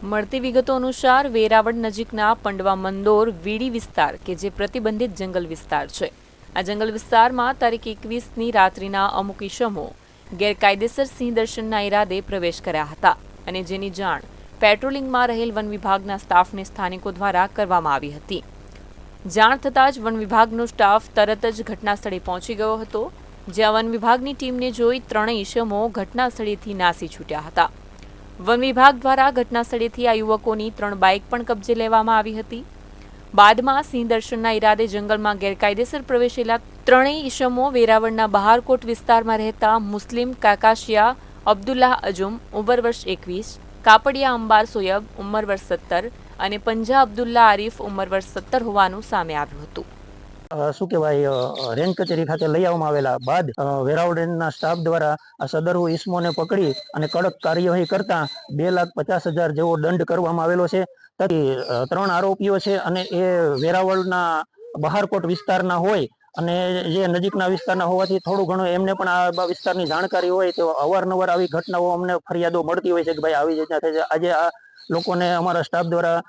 મળતી વિગતો અનુસાર વેરાવળ નજીકના પંડવા મંદોર, વીડી વિસ્તાર કે જે પ્રતિબંધિત જંગલ વિસ્તાર છે. આ જંગલ વિસ્તારમાં તારીખ એકવીસની રાત્રિના અમુક ઇસમો ગેરકાયદેસર સિંહ દર્શનના ઈરાદે પ્રવેશ કર્યા હતા અને જેની જાણ પેટ્રોલિંગમાં રહેલ વન વિભાગના સ્ટાફને સ્થાનિકો દ્વારા કરવામાં આવી હતી. જાણ થતાં જ વન વિભાગનો સ્ટાફ તરત જ ઘટના સ્થળે પહોંચી ગયો હતો, જ્યાં વન વિભાગની ટીમને જોઈ ત્રણેય ઇસમો ઘટના સ્થળેથી નાસી છૂટ્યા હતા. વન વિભાગ દ્વારા ઘટનાસ્થળેથી આ યુવકોની ત્રણ બાઇક પણ કબજે લેવામાં આવી હતી. બાદમાં સિંહ દર્શનના ઈરાદે જંગલમાં ગેરકાયદેસર પ્રવેશેલા ત્રણેય ઈસમો વેરાવળના બહારકોટ વિસ્તારમાં રહેતા મુસ્લિમ કાકાશિયા અબ્દુલ્લાહ અજુમ ઉંમર વર્ષ એકવીસ, કાપડિયા અંબાર સોયબ, ઉંમર વર્ષ સત્તર અને પંજા અબ્દુલ્લા આરીફ, ઉંમર વર્ષ સત્તર હોવાનું સામે આવ્યું હતું. શું કહેવાય રેન્જ કચેરી ખાતે લઈ આવવામાં આવેલા બાદ વેરાવળ રેન્જના સ્ટાફ દ્વારા આ સદરુ ઈસમોને પકડી અને કડક કાર્યવાહી કરતા બે લાખ પચાસ હજાર જેવો દંડ કરવામાં આવેલો છે. ત્રણ આરોપીઓ છે અને એ વેરાવળના બહારકોટ વિસ્તારના હોય અને જે નજીકના વિસ્તારના હોવાથી થોડું ઘણું એમને પણ આ વિસ્તારની જાણકારી હોય તો અવારનવાર આવી ઘટનાઓ અમને ફરિયાદો મળતી હોય છે કે ભાઈ આવી રીતના થાય છે. આજે આ લોકોને અમારા સ્ટાફ દ્વારા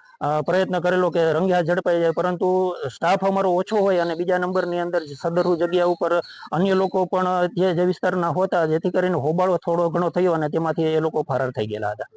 પ્રયત્ન કરેલો કે રંગે ઝડપાઈ જાય, પરંતુ સ્ટાફ અમારો ઓછો હોય અને બીજા નંબરની અંદર સદરુ જગ્યા ઉપર અન્ય લોકો પણ જે જે વિસ્તારના હોતા, જેથી કરીને હોબાળો થોડો ઘણો થયો અને તેમાંથી એ લોકો ફરાર થઈ ગયેલા હતા.